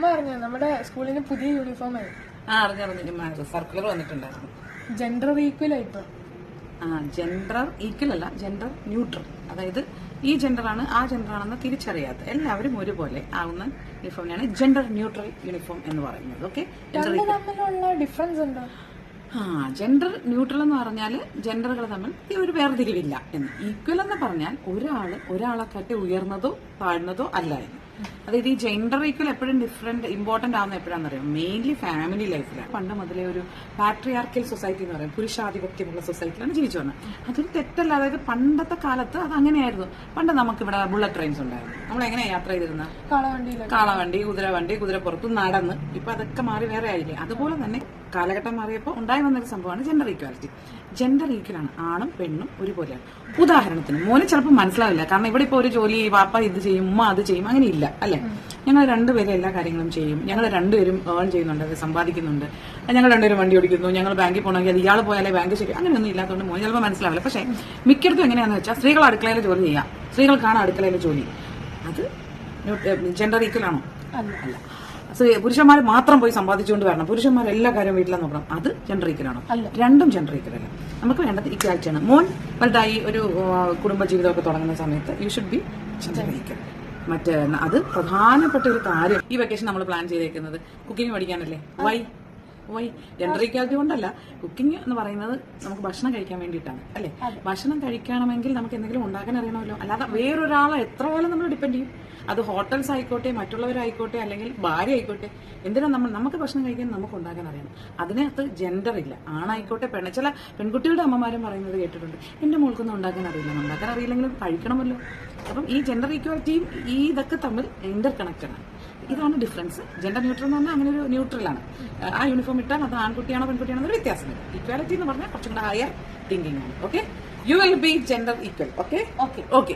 അമ്മ അറിഞ്ഞു? നമ്മുടെ സ്കൂളിന് പുതിയ യൂണിഫോം ആയി. ആ അറിഞ്ഞറിഞ്ഞു സർക്കുലർ വന്നിട്ടുണ്ടായിരുന്നു. ജെൻഡർ ഈക്വൽ ആയിപ്പോ ആ ജെൻഡർ ഈക്വൽ അല്ല ജെൻഡർ ന്യൂട്രൽ അതായത് ഈ ജെൻഡറാണ് ആ ജെൻഡറാണെന്ന് തിരിച്ചറിയാത്ത എല്ലാവരും ഒരുപോലെ ആവുന്ന യൂണിഫോമിനാണ് ജെൻഡർ ന്യൂട്രൽ യൂണിഫോം എന്ന് പറയുന്നത്. ഓക്കെ തമ്മിലുള്ള ഡിഫറൻസ് എന്താ? ആ ജെൻഡർ ന്യൂട്രൽ എന്ന് പറഞ്ഞാൽ ജെൻഡറുകൾ തമ്മിൽ ഈ ഒരു വേർതിരിവില്ല എന്ന്. ഈക്വൽ എന്ന് പറഞ്ഞാൽ ഒരാൾ ഒരാളെക്കാട്ടി ഉയർന്നതോ താഴ്ന്നതോ അല്ല എന്ന്. അതായത് ഈ ജെൻഡർ ഈക്വൽ എപ്പോഴും ഡിഫറെന്റ് ഇമ്പോർട്ടന്റ് ആവുന്ന എപ്പോഴാണെന്ന് അറിയാം മെയിൻലി ഫാമിലി ലൈഫിലാണ് പണ്ട് മുതലേ ഒരു പാട്രിയാർക്കൽ സൊസൈറ്റി എന്ന് പറയും. പുരുഷാധിപത്യമുള്ള സൊസൈറ്റിയിലാണ് ജീവിച്ചു വന്നത്. അതൊരു തെറ്റല്ല. അതായത് പണ്ടത്തെ കാലത്ത് അത് അങ്ങനെയായിരുന്നു. പണ്ട് നമുക്ക് ഇവിടെ ബുള്ളറ്റ് ട്രെയിൻസ് ഉണ്ടായിരുന്നു. നമ്മൾ എങ്ങനെയാ യാത്ര ചെയ്തിരുന്നത് കാളവണ്ടി കാളവണ്ടി കുതിരവണ്ടി കുതിരപ്പുറത്ത് നടന്ന്. ഇപ്പൊ അതൊക്കെ മാറി വേറെ ആയില്ലേ? അതുപോലെ തന്നെ കാലഘട്ടം മാറിയപ്പോൾ ഉണ്ടായി വന്നൊരു സംഭവമാണ് ജെൻഡർ ഈക്വാലിറ്റി ജെൻഡർ ഈക്വലാണ് ആണും പെണ്ണും ഒരുപോലെയാണ്. ഉദാഹരണത്തിന് മോന് ചിലപ്പോൾ മനസ്സിലാവില്ല. കാരണം ഇവിടെ ഇപ്പോൾ ഒരു ജോലി വാപ്പ ഇത് ചെയ്യും ഉമ്മ അത് ചെയ്യും അങ്ങനെ അല്ലെ? ഞങ്ങൾ രണ്ടുപേരും എല്ലാ കാര്യങ്ങളും ചെയ്യും. ഞങ്ങൾ രണ്ടുപേരും ഏൺ ചെയ്യുന്നുണ്ട് അത് സമ്പാദിക്കുന്നുണ്ട്. ഞങ്ങൾ രണ്ടുപേരും വണ്ടി ഓടിക്കുന്നു ഞങ്ങൾ ബാങ്കിൽ പോകണമെങ്കിൽ അത് ഇയാൾ പോയാലേ ബാങ്ക് ശരി. അങ്ങനെയൊന്നും ഇല്ലാത്തതുകൊണ്ട് മോൻ ചിലപ്പോൾ മനസ്സിലാവില്ല. പക്ഷേ മിക്കടത്തും എങ്ങനെയാണെന്ന് വെച്ചാൽ സ്ത്രീകൾ അടുക്കളയിൽ ജോലി ചെയ്യാം. സ്ത്രീകൾക്കാണ് അടുക്കളയിൽ ജോലി. അത് ജെൻഡർ ഈക്വൽ ആണോ? അല്ല. പുരുഷന്മാർ മാത്രം പോയി സമ്പാദിച്ചുകൊണ്ട് വരണം. പുരുഷന്മാർ എല്ലാ കാര്യവും വീട്ടിലാണ് നോക്കണം. അത് ജെൻഡർ ഈക്വലാണോ അല്ല. രണ്ടും ജെൻഡർ ഈക്വലല്ല നമുക്ക് വേണ്ടത് ഇക്വാലിറ്റിയാണ് മോൻ വലുതായി ഒരു കുടുംബ ജീവിതമൊക്കെ തുടങ്ങുന്ന സമയത്ത് you should be gender equal മറ്റേ അത് പ്രധാനപ്പെട്ട ഒരു കാര്യം. ഈ വെക്കേഷൻ നമ്മൾ പ്ലാൻ ചെയ്തേക്കുന്നത് കുക്കിംഗ് പഠിക്കാനല്ലേ? വൈ വൈ ജെൻഡർ ഇക്വാലിറ്റി കൊണ്ടല്ല. കുക്കിംഗ് എന്ന് പറയുന്നത് നമുക്ക് ഭക്ഷണം കഴിക്കാൻ വേണ്ടിയിട്ടാണ്. അല്ലേ? ഭക്ഷണം കഴിക്കണമെങ്കിൽ നമുക്ക് എന്തെങ്കിലും ഉണ്ടാക്കാൻ അറിയണമല്ലോ. അല്ലാതെ വേറൊരാളെ എത്ര കാലം നമ്മൾ ഡിപ്പെൻഡ് ചെയ്യും? അത് ഹോട്ടൽസ് ആയിക്കോട്ടെ മറ്റുള്ളവരായിക്കോട്ടെ അല്ലെങ്കിൽ ഭാര്യ ആയിക്കോട്ടെ എന്തിനാ നമ്മൾ നമുക്ക് ഭക്ഷണം കഴിക്കാൻ നമുക്ക് ഉണ്ടാക്കാൻ അറിയണം? അതിനകത്ത് ജെൻഡർ ഇല്ല. ആണായിക്കോട്ടെ പെണ്ണ് ചില പെൺകുട്ടികളുടെ അമ്മമാരും പറയുന്നത് കേട്ടിട്ടുണ്ട്. എന്റെ മോൾക്കൊന്നും ഉണ്ടാക്കാൻ അറിയില്ല. ഉണ്ടാക്കാൻ അറിയില്ലെങ്കിലും കഴിക്കണമല്ലോ. അപ്പം ഈ ജെൻഡർ ഈക്വാലിറ്റിയും ഈ ഇതൊക്കെ തമ്മിൽ ഇന്റർ കണക്റ്റഡ് ആണ്. ഇതാണ് ഡിഫറൻസ് ജെൻഡർ ന്യൂട്രൽ എന്ന് പറഞ്ഞാൽ അങ്ങനെ ഒരു ന്യൂട്രലാണ് ആ യൂണിഫോം ഇട്ടാൽ അത് ആൺകുട്ടിയാണോ പെൺകുട്ടിയാണോ എന്നൊരു വ്യത്യാസമില്ല. ഈക്വാലിറ്റി എന്ന് പറഞ്ഞാൽ കുറച്ചും കൂടെ ഹയർ തിങ്കിങ് ആണ്. Okay you will be gender equal okay okay okay